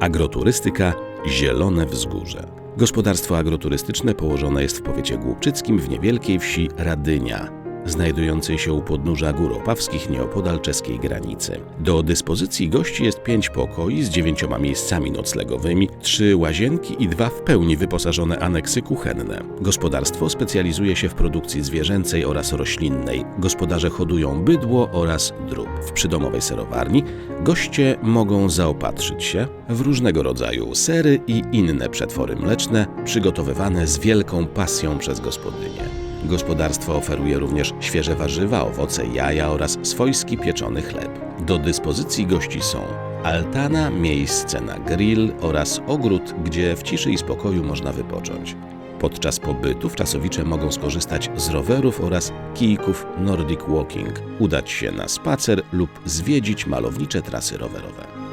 Agroturystyka Zielone Wzgórze. Gospodarstwo agroturystyczne położone jest w powiecie głubczyckim w niewielkiej wsi Radynia, znajdującej się u podnóża Gór Opawskich nieopodal czeskiej granicy. Do dyspozycji gości jest pięć pokoi z dziewięcioma miejscami noclegowymi, trzy łazienki i dwa w pełni wyposażone aneksy kuchenne. Gospodarstwo specjalizuje się w produkcji zwierzęcej oraz roślinnej. Gospodarze hodują bydło oraz drób. W przydomowej serowarni goście mogą zaopatrzyć się w różnego rodzaju sery i inne przetwory mleczne przygotowywane z wielką pasją przez gospodynię. Gospodarstwo oferuje również świeże warzywa, owoce, jaja oraz swojski pieczony chleb. Do dyspozycji gości są altana, miejsce na grill oraz ogród, gdzie w ciszy i spokoju można wypocząć. Podczas pobytu wczasowicze mogą skorzystać z rowerów oraz kijków Nordic Walking, udać się na spacer lub zwiedzić malownicze trasy rowerowe.